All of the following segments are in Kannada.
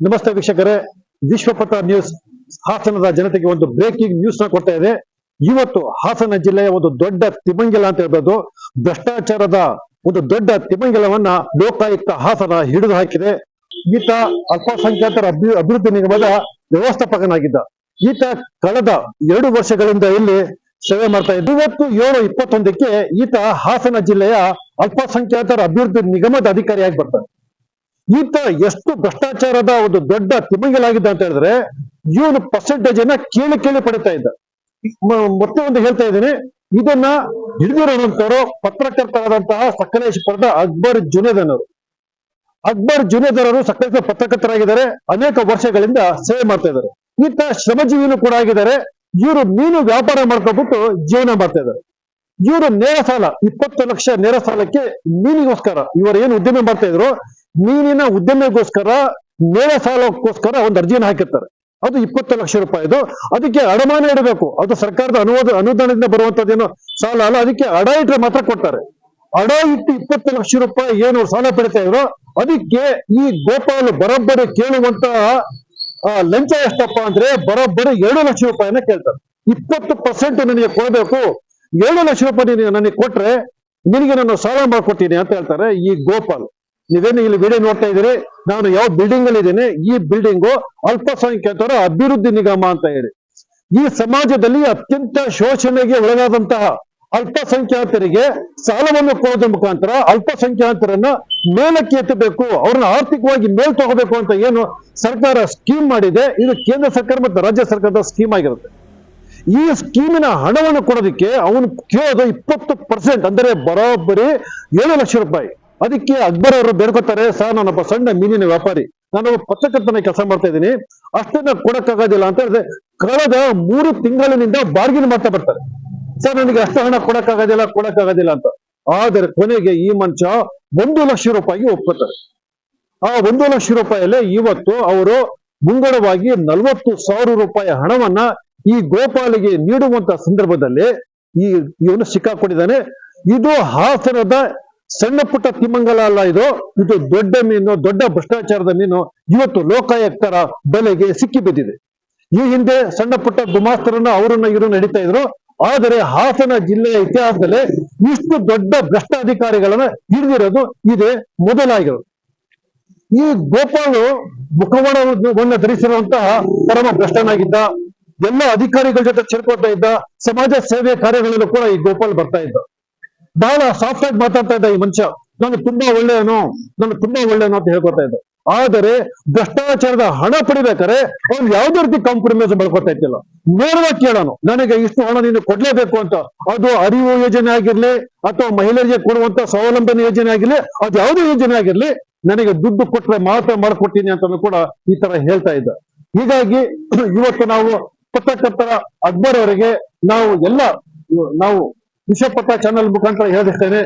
ನಮಸ್ತೆ ವೀಕ್ಷಕರೇ. ವಿಶ್ವಪಥ ನ್ಯೂಸ್, ಹಾಸನದ ಜನತೆಗೆ ಒಂದು ಬ್ರೇಕಿಂಗ್ ನ್ಯೂಸ್ನ ಕೊಡ್ತಾ ಇದೆ. ಇವತ್ತು ಹಾಸನ ಜಿಲ್ಲೆಯ ಒಂದು ದೊಡ್ಡ ತಿಮಂಗಿಲ ಅಂತ ಹೇಳ್ಬೋದು. ಭ್ರಷ್ಟಾಚಾರದ ಒಂದು ದೊಡ್ಡ ತಿಮಂಗಿಲವನ್ನ ಲೋಕಾಯುಕ್ತ ಹಾಸನ ಹಿಡಿದು ಹಾಕಿದೆ. ಈತ ಅಲ್ಪಸಂಖ್ಯಾತರ ಅಭಿ, ಅಭಿವೃದ್ಧಿ ನಿಗಮದ ವ್ಯವಸ್ಥಾಪಕನಾಗಿದ್ದ. ಈತ ಕಳೆದ ಎರಡು ವರ್ಷಗಳಿಂದ ಇಲ್ಲಿ ಸೇವೆ ಮಾಡ್ತಾ ಇದ್ದ. ಇವತ್ತು ಏಳು ಇಪ್ಪತ್ತೊಂದಕ್ಕೆ ಈತ ಹಾಸನ ಜಿಲ್ಲೆಯ ಅಲ್ಪಸಂಖ್ಯಾತರ ಅಭಿವೃದ್ಧಿ ನಿಗಮದ ಅಧಿಕಾರಿಯಾಗಿ ಬರ್ತಾನೆ. ಈತ ಎಷ್ಟು ಭ್ರಷ್ಟಾಚಾರದ ಒಂದು ದೊಡ್ಡ ತಿಮಿಂಗಲಾಗಿದ್ದ ಅಂತ ಹೇಳಿದ್ರೆ, ಇವನು ಪರ್ಸೆಂಟೇಜ್ ಅನ್ನ ಕೇಳಿ ಕೇಳಿ ಪಡಿತಾ ಇದ್ದ. ಮೊತ್ತ ಒಂದು ಹೇಳ್ತಾ ಇದ್ದೀನಿ, ಇದನ್ನ ಹಿಡಿದಿರುವಂತವರು ಪತ್ರಕರ್ತರಾದಂತಹ ಸಕಲೇಶ್ವರದ ಅಕ್ಬರ್ ಜುನೇದನ್ ಅವರು ಅಕ್ಬರ್ ಜುನೇದರ್ ಅವರು ಸಕಲೇಶ್ವರ ಪತ್ರಕರ್ತರಾಗಿದ್ದಾರೆ, ಅನೇಕ ವರ್ಷಗಳಿಂದ ಸೇವೆ ಮಾಡ್ತಾ ಇದ್ದಾರೆ. ಈತ ಶ್ರಮಜೀವಿನೂ ಕೂಡ ಆಗಿದ್ದಾರೆ, ಇವರು ಮೀನು ವ್ಯಾಪಾರ ಮಾಡ್ಕೊಬಿಟ್ಟು ಜೀವನ ಮಾಡ್ತಾ ಇದ್ದಾರೆ. ಇವರು ನೇರ ಸಾಲ, ಇಪ್ಪತ್ತು ಲಕ್ಷ ನೇರ ಸಾಲಕ್ಕೆ ಮೀನಿಗೋಸ್ಕರ ಇವರು ಏನು ಉದ್ಯಮ ಮಾಡ್ತಾ ಇದ್ರು ಮೀನಿನ ಉದ್ಯಮಿಗೋಸ್ಕರ ನೇರ ಸಾಲಕ್ಕೋಸ್ಕರ ಒಂದು ಅರ್ಜಿಯನ್ನು ಹಾಕಿರ್ತಾರೆ. ಅದು ಇಪ್ಪತ್ತು ಲಕ್ಷ ರೂಪಾಯಿದು ಅದಕ್ಕೆ ಅಡಮಾನ ಇಡಬೇಕು. ಅದು ಸರ್ಕಾರದ ಅನುವಾದ, ಅನುದಾನದಿಂದ ಬರುವಂತದ್ದೇನು ಸಾಲ ಅಲ್ಲ. ಅದಕ್ಕೆ ಅಡ ಇಟ್ರೆ ಮಾತ್ರ ಕೊಡ್ತಾರೆ. ಅಡ ಇಟ್ಟು ಇಪ್ಪತ್ತು ಲಕ್ಷ ರೂಪಾಯಿ ಏನು ಸಾಲ ಪಡಿತಾ ಇದ್ರು, ಅದಕ್ಕೆ ಈ ಗೋಪಾಲ್ ಬರೋಬ್ಬರಿ ಕೇಳುವಂತಹ ಲಂಚ ಎಷ್ಟಪ್ಪ ಅಂದ್ರೆ ಬರೋಬ್ಬರಿ ಎರಡು ಲಕ್ಷ ರೂಪಾಯಿನ ಕೇಳ್ತಾರೆ. ಇಪ್ಪತ್ತು ಪರ್ಸೆಂಟ್ ನನಗೆ ಕೊಡಬೇಕು. ಏಳು ಲಕ್ಷ ರೂಪಾಯಿ ನೀನು ನನಗೆ ಕೊಟ್ರೆ ನಿನಗೆ ನಾನು ಸಾಲ ಮಾಡ್ಕೊಡ್ತೀನಿ ಅಂತ ಹೇಳ್ತಾರೆ ಈ ಗೋಪಾಲ್. ನೀವೇನು ಇಲ್ಲಿ ವಿಡಿಯೋ ನೋಡ್ತಾ ಇದ್ದೀರಿ. ನಾನು ಯಾವ ಬಿಲ್ಡಿಂಗ್ ಅಲ್ಲಿ ಇದ್ದೇನೆ, ಈ ಬಿಲ್ಡಿಂಗು ಅಲ್ಪಸಂಖ್ಯಾತರ ಅಭಿವೃದ್ಧಿ ನಿಗಮ ಅಂತ ಹೇಳಿ. ಈ ಸಮಾಜದಲ್ಲಿ ಅತ್ಯಂತ ಶೋಷಣೆಗೆ ಒಳಗಾದಂತಹ ಅಲ್ಪಸಂಖ್ಯಾತರಿಗೆ ಸಾಲವನ್ನು ಕೊಡೋದ್ರ ಮುಖಾಂತರ ಅಲ್ಪಸಂಖ್ಯಾತರನ್ನ ಮೇಲಕ್ಕೆ ಎತ್ತಬೇಕು, ಅವ್ರನ್ನ ಆರ್ಥಿಕವಾಗಿ ಮೇಲ್ ತಗೋಬೇಕು ಅಂತ ಏನು ಸರ್ಕಾರ ಸ್ಕೀಮ್ ಮಾಡಿದೆ. ಇದು ಕೇಂದ್ರ ಸರ್ಕಾರ ಮತ್ತು ರಾಜ್ಯ ಸರ್ಕಾರದ ಸ್ಕೀಮ್ ಆಗಿರುತ್ತೆ. ಈ ಸ್ಕೀಮಿನ ಹಣವನ್ನು ಕೊಡೋದಕ್ಕೆ ಅವನು ಕೇಳೋದು ಇಪ್ಪತ್ತು ಪರ್ಸೆಂಟ್ ಅಂದ್ರೆ ಬರೋಬ್ಬರಿ ಏಳು ಲಕ್ಷ ರೂಪಾಯಿ. ಅದಕ್ಕೆ ಅಕ್ಬರ್ ಅವರು ಬೇಡ್ಕೊತಾರೆ, ಸರ್ ನಾನೊಬ್ಬ ಸಣ್ಣ ಮೀನಿನ ವ್ಯಾಪಾರಿ, ನಾನು ಪತ್ರಕರ್ತನ ಕೆಲಸ ಮಾಡ್ತಾ ಇದ್ದೀನಿ, ಅಷ್ಟನ್ನ ಕೊಡಕ್ಕಾಗೋದಿಲ್ಲ ಅಂತ ಹೇಳಿದ್ರೆ ಕಳೆದ ಮೂರು ತಿಂಗಳಿನಿಂದ ಬಾರ್ಗಿನ್ ಮಾಡ್ತಾ ಬರ್ತಾರೆ. ಸರ್, ನನಗೆ ಅಷ್ಟು ಹಣ ಕೊಡಕ್ಕಾಗೋದಿಲ್ಲ ಕೊಡಕ್ಕಾಗೋದಿಲ್ಲ ಅಂತ. ಆದರೆ ಕೊನೆಗೆ ಈ ಮಂಚ ಒಂದು ಲಕ್ಷ ರೂಪಾಯಿಗೆ ಒಪ್ಕೋತಾರೆ. ಆ ಒಂದು ಲಕ್ಷ ರೂಪಾಯಿಯಲ್ಲೇ ಇವತ್ತು ಅವರು ಮುಂಗಡವಾಗಿ ನಲ್ವತ್ತು ಸಾವಿರ ರೂಪಾಯಿ ಹಣವನ್ನ ಈ ಗೋಪಾಲಿಗೆ ನೀಡುವಂತ ಸಂದರ್ಭದಲ್ಲಿ ಈ ಇವನು ಸಿಕ್ಕಾಕೊಂಡಿದ್ದಾನೆ. ಇದು ಹಾಸನದ ಸಣ್ಣ ಪುಟ್ಟ ತಿಮ್ಮಂಗಲ ಅಲ್ಲ ಇದು. ಇದು ದೊಡ್ಡ ಮೀನು, ದೊಡ್ಡ ಭ್ರಷ್ಟಾಚಾರದ ಮೀನು. ಇವತ್ತು ಲೋಕಾಯುಕ್ತರ ಬೆಲೆಗೆ ಸಿಕ್ಕಿ ಬಿದ್ದಿದೆ. ಈ ಹಿಂದೆ ಸಣ್ಣ ಪುಟ್ಟ ಗುಮಾಸ್ತರನ್ನ ಅವರನ್ನ ಇವರು ನಡೀತಾ ಇದ್ರು. ಆದರೆ ಹಾಸನ ಜಿಲ್ಲೆಯ ಇತಿಹಾಸದಲ್ಲಿ ಇಷ್ಟು ದೊಡ್ಡ ಭ್ರಷ್ಟಾಧಿಕಾರಿಗಳನ್ನ ಹಿಡಿದಿರೋದು ಇದೇ ಮೊದಲಾಗಿರೋದು. ಈ ಗೋಪಾಲು ಮುಖವಾಡವನ್ನು ಧರಿಸಿರುವಂತಹ ಪರಮ ಭ್ರಷ್ಟನಾಗಿದ್ದ, ಎಲ್ಲ ಅಧಿಕಾರಿಗಳ ಜೊತೆ ಸೇರ್ಕೊಳ್ತಾ ಇದ್ದ, ಸಮಾಜ ಸೇವೆ ಕಾರ್ಯಗಳಲ್ಲೂ ಕೂಡ ಈ ಗೋಪಾಲ್ ಬರ್ತಾ ಇದ್ದ. ಬಹಳ ಸಾಫ್ಟ್ ಆಗಿ ಮಾತಾಡ್ತಾ ಇದ್ದ ಈ ಮನುಷ್ಯ. ನಾನು ತುಂಬಾ ಒಳ್ಳೆಯವನು ನಾನು ತುಂಬಾ ಒಳ್ಳೆಯವನು ಅಂತ ಹೇಳ್ಕೊತಾ ಇದ್ದ. ಆದರೆ ಭ್ರಷ್ಟಾಚಾರದ ಹಣ ಪಡಿಬೇಕಾದ್ರೆ ಅವ್ನು ಯಾವುದೇ ರೀತಿ ಕಾಂಪ್ರಮೈಸ್ ಮಾಡ್ಕೊತಾ ಇದ್ದಿಲ್ಲ. ನೇರವಾಗಿ ಕೇಳೋನು, ನನಗೆ ಇಷ್ಟು ಹಣ ನೀನು ಕೊಡ್ಲೇಬೇಕು ಅಂತ. ಅದು ಅರಿವು ಯೋಜನೆ ಆಗಿರ್ಲಿ, ಅಥವಾ ಮಹಿಳೆಯರಿಗೆ ಕೊಡುವಂತ ಸ್ವಾವಲಂಬನೆ ಯೋಜನೆ ಆಗಿರ್ಲಿ, ಅದು ಯಾವುದೇ ಯೋಜನೆ ಆಗಿರ್ಲಿ, ನನಗೆ ದುಡ್ಡು ಕೊಟ್ರೆ ಮಾತ್ರ ಮಾಡ್ಕೊಡ್ತೀನಿ ಅಂತ ಕೂಡ ಈ ತರ ಹೇಳ್ತಾ ಇದ್ದ. ಹೀಗಾಗಿ ಇವತ್ತು ನಾವು ಪತ್ರಕರ್ತರ ಅಕ್ಬರ್ ಅವರಿಗೆ ನಾವು ಎಲ್ಲ, ನಾವು ವಿಶ್ವಪಥ ಚಾನೆಲ್ ಮುಖಾಂತರ ಹೇಳಿರ್ತೇನೆ.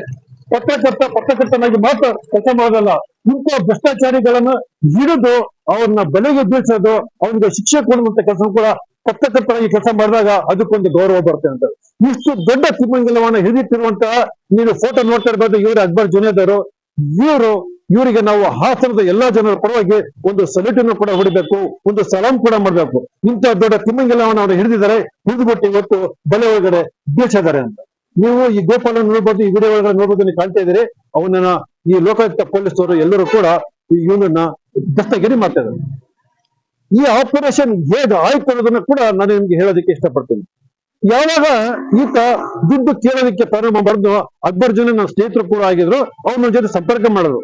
ಪತ್ರಕರ್ತ ಪತ್ರಕರ್ತನಾಗಿ ಮಾತ್ರ ಕೆಲಸ ಮಾಡೋದಲ್ಲ. ಇಂಥ ಭ್ರಷ್ಟಾಚಾರಿಗಳನ್ನ ಹಿಡಿದು ಅವ್ರನ್ನ ಬೆಲೆಗೆ ಬೀಳ್ಸೋದು, ಅವ್ರಿಗೆ ಶಿಕ್ಷೆ ಕೊಡುವಂತ ಕೆಲಸ ಕೂಡ ಪತ್ರಕರ್ತರಾಗಿ ಕೆಲಸ ಮಾಡಿದಾಗ ಅದಕ್ಕೊಂದು ಗೌರವ ಬರುತ್ತೆ ಅಂತ. ಇಷ್ಟು ದೊಡ್ಡ ತಿಮ್ಮಂಗಲವನ್ನ ಹಿಡಿತಿರುವಂತಹ ನೀವು ಫೋಟೋ ನೋಡ್ತಾ ಇರ್ಬೋದು ಇವರು ಅಕ್ಬರ್ ಜುನೇದರು ಇವರು, ಇವರಿಗೆ ನಾವು ಹಾಸನದ ಎಲ್ಲಾ ಜನರ ಪರವಾಗಿ ಒಂದು ಸಲ್ಯೂಟ್ ಅನ್ನು ಕೂಡ ಹೊಡಿಬೇಕು, ಒಂದು ಸಲಾಂ ಕೂಡ ಮಾಡಬೇಕು. ಇಂಥ ದೊಡ್ಡ ತಿಮ್ಮಂಗಿಲ್ಲವನ್ನ ಅವರು ಹಿಡಿದಿದ್ದಾರೆ, ಹಿಡಿದುಬಿಟ್ಟು ಇವತ್ತು ಬೆಲೆ ಒಳಗಡೆ ಬೀಳ್ಸಿದ್ದಾರೆ ಅಂತ. ನೀವು ಈ ಗೋಪಾಲ ನೋಡ್ಬೋದು, ಈ ವಿಡಿಯೋ ಒಳಗಡೆ ನೋಡ್ಬೋದು ನೀವು ಕಾಣ್ತಾ ಇದ್ದೀರಿ. ಅವನನ್ನ ಈ ಲೋಕಾಯುಕ್ತ ಪೊಲೀಸರು ಎಲ್ಲರೂ ಕೂಡ ಈ ಇವನನ್ನ ದಸ್ತಗಿರಿ ಮಾಡ್ತಾ ಇದ್ದಾರೆ. ಈ ಆಪರೇಷನ್ ಹೇಗೆ ಆಯ್ತು ಅನ್ನೋದನ್ನ ಕೂಡ ನಾನು ನಿಮ್ಗೆ ಹೇಳೋದಕ್ಕೆ ಇಷ್ಟಪಡ್ತೀನಿ. ಯಾವಾಗ ಈತ ದುಡ್ಡು ಕೇಳೋದಕ್ಕೆ ಪ್ರಾರಂಭ ಮಾಡಿದ್ರು ಅಕ್ಬರ್ ಜನ ನನ್ನ ಸ್ನೇಹಿತರು ಕೂಡ ಆಗಿದ್ರು ಅವ್ರ ಜೊತೆ ಸಂಪರ್ಕ ಮಾಡೋದು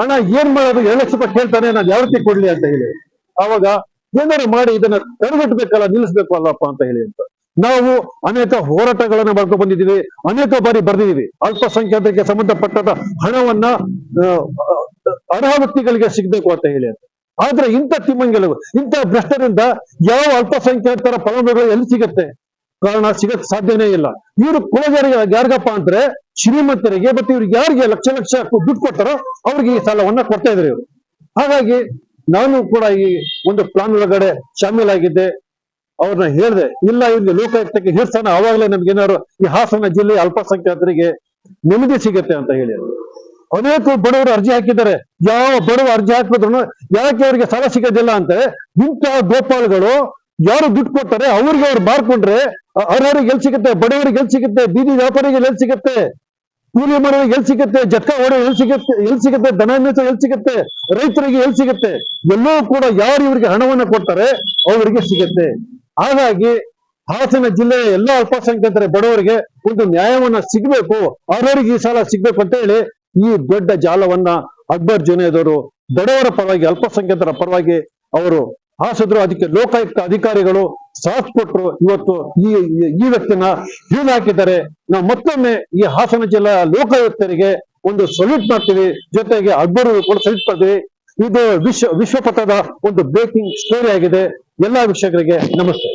ಅಣ್ಣ, ಏನ್ ಮಾಡೋದು? ಎರಡು ಲಕ್ಷ ರೂಪಾಯಿ ಕೇಳ್ತಾನೆ, ನಾನು ಯಾವ ರೀತಿ ಕೊಡ್ಲಿ ಅಂತ ಹೇಳಿ. ಅವಾಗ ಏನಾರು ಮಾಡಿ, ಇದನ್ನ ತಡೆಗಟ್ಟಬೇಕಲ್ಲ, ನಿಲ್ಲಿಸ್ಬೇಕು ಅಲ್ಲಪ್ಪ ಅಂತ ಹೇಳಿ ಅಂತ. ನಾವು ಅನೇಕ ಹೋರಾಟಗಳನ್ನ ಬರ್ಕೊ ಬಂದಿದ್ದೀವಿ, ಅನೇಕ ಬಾರಿ ಬರೆದಿದ್ದೀವಿ. ಅಲ್ಪಸಂಖ್ಯಾತಕ್ಕೆ ಸಂಬಂಧಪಟ್ಟ ಹಣವನ್ನ ಅರ್ಹ ವ್ಯಕ್ತಿಗಳಿಗೆ ಸಿಗ್ಬೇಕು ಅಂತ ಹೇಳಿ ಆದ್ರೆ ಇಂಥ ತಿಮ್ಮಂಗೆಲವು ಇಂಥ ಭ್ರಷ್ಟರಿಂದ ಯಾವ ಅಲ್ಪಸಂಖ್ಯಾತರ ಫಲಾನುಭವಿಗಳು ಎಲ್ಲಿ ಸಿಗತ್ತೆ? ಕಾರಣ ಸಿಗಕ್ಕೆ ಸಾಧ್ಯನೇ ಇಲ್ಲ. ಇವರು ಕುಲಜಾರಿಗೆ ಯಾರಿಗಪ್ಪ ಅಂದ್ರೆ ಶ್ರೀಮಂತರಿಗೆ ಮತ್ತೆ ಇವ್ರಿಗೆ ಯಾರಿಗೆ ಲಕ್ಷ ಲಕ್ಷ ದುಡ್ಡು ಕೊಡ್ತಾರೋ ಅವ್ರಿಗೆ ಈ ಸಾಲವನ್ನ ಕೊಡ್ತಾ ಇದ್ರು ಇವರು. ಹಾಗಾಗಿ ನಾನು ಕೂಡ ಈ ಒಂದು ಪ್ಲಾನ್ ಒಳಗಡೆ ಶಾಮೀಲಾಗಿದ್ದೆ. ಅವ್ರನ್ನ ಹೇಳಿದೆ, ಇಲ್ಲ, ಇವ್ರಿಗೆ ಲೋಕಾಯುಕ್ತಕ್ಕೆ ಹಿರ್ಸನ ಅವಾಗಲೇ ನಮ್ಗೆ ಏನಾದ್ರು ಈ ಹಾಸನ ಜಿಲ್ಲೆ ಅಲ್ಪಸಂಖ್ಯಾತರಿಗೆ ನೆಮ್ಮದಿ ಸಿಗತ್ತೆ ಅಂತ ಹೇಳಿ ಅನೇಕ ಬಡವರು ಅರ್ಜಿ ಹಾಕಿದ್ದಾರೆ. ಯಾವ ಬಡವ ಅರ್ಜಿ ಹಾಕಿದ್ರು ಯಾಕೆ ಅವರಿಗೆ ಸಾಲ ಸಿಗೋದಿಲ್ಲ ಅಂತ ಇಂತಹ ಗೋಪಾಲ್ಗಳು ಯಾರು ದುಡ್ಡು ಕೊಡ್ತಾರೆ, ಅವ್ರಿಗೆ ಅವ್ರು ಬಾರ್ಕೊಂಡ್ರೆ ಅರ್ಹರಿಗೆ ಎಲ್ ಸಿಗುತ್ತೆ, ಬಡವರಿಗೆ ಗೆಲ್ ಸಿಗುತ್ತೆ, ಬೀದಿ ವ್ಯಾಪಾರಿಗೆ ಎಲ್ ಸಿಗುತ್ತೆ, ಕೂಲಿ ಮಾಡೋರಿಗೆ ಎಲ್ ಸಿಗುತ್ತೆ, ಜಟ್ಕ ಹೊಡೆ ಎಲ್ಲಿ ಸಿಗುತ್ತೆ ಎಲ್ಲಿ ಸಿಗುತ್ತೆ, ದನ ಎಲ್ಲಿ ಸಿಗುತ್ತೆ, ರೈತರಿಗೆ ಎಲ್ ಸಿಗುತ್ತೆ, ಎಲ್ಲವೂ ಕೂಡ ಯಾರು ಇವರಿಗೆ ಹಣವನ್ನ ಕೊಡ್ತಾರೆ, ಅವರಿಗೆ ಸಿಗುತ್ತೆ. ಹಾಗಾಗಿ ಹಾಸನ ಜಿಲ್ಲೆಯ ಎಲ್ಲ ಅಲ್ಪಸಂಖ್ಯಾತರ ಬಡವರಿಗೆ ಒಂದು ನ್ಯಾಯವನ್ನ ಸಿಗಬೇಕು, ಅವರವರಿಗೆ ಈ ಸಾಲ ಸಿಗ್ಬೇಕು ಅಂತ ಹೇಳಿ ಈ ದೊಡ್ಡ ಜಾಲವನ್ನ ಅಕ್ಬರ್ ಜುನೇದವರು ಬಡವರ ಪರವಾಗಿ, ಅಲ್ಪಸಂಖ್ಯಾತರ ಪರವಾಗಿ ಅವರು ಹಾಸಿದ್ರು ಅದಕ್ಕೆ ಲೋಕಾಯುಕ್ತ ಅಧಿಕಾರಿಗಳು ಸಾಥ್ ಕೊಟ್ಟರು. ಇವತ್ತು ಈ, ಈ- ವ್ಯಕ್ತಿನ ಹೀಲ್ ಹಾಕಿದ್ದಾರೆ. ನಾವು ಮತ್ತೊಮ್ಮೆ ಈ ಹಾಸನ ಜಿಲ್ಲಾ ಲೋಕಾಯುಕ್ತರಿಗೆ ಒಂದು ಸಲ್ಯೂಟ್ ಮಾಡ್ತೀವಿ. ಜೊತೆಗೆ ಅಕ್ಬರ್ ಕೂಡ ಸಲ್ಯೂಟ್ ಮಾಡ್ತೀವಿ. ಇದು ವಿಶ್ವ, ವಿಶ್ವಪಥದ ಒಂದು ಬ್ರೇಕಿಂಗ್ ಸ್ಟೋರಿ ಆಗಿದೆ. ಎಲ್ಲಾ ವೀಕ್ಷಕರಿಗೆ ನಮಸ್ತೆ.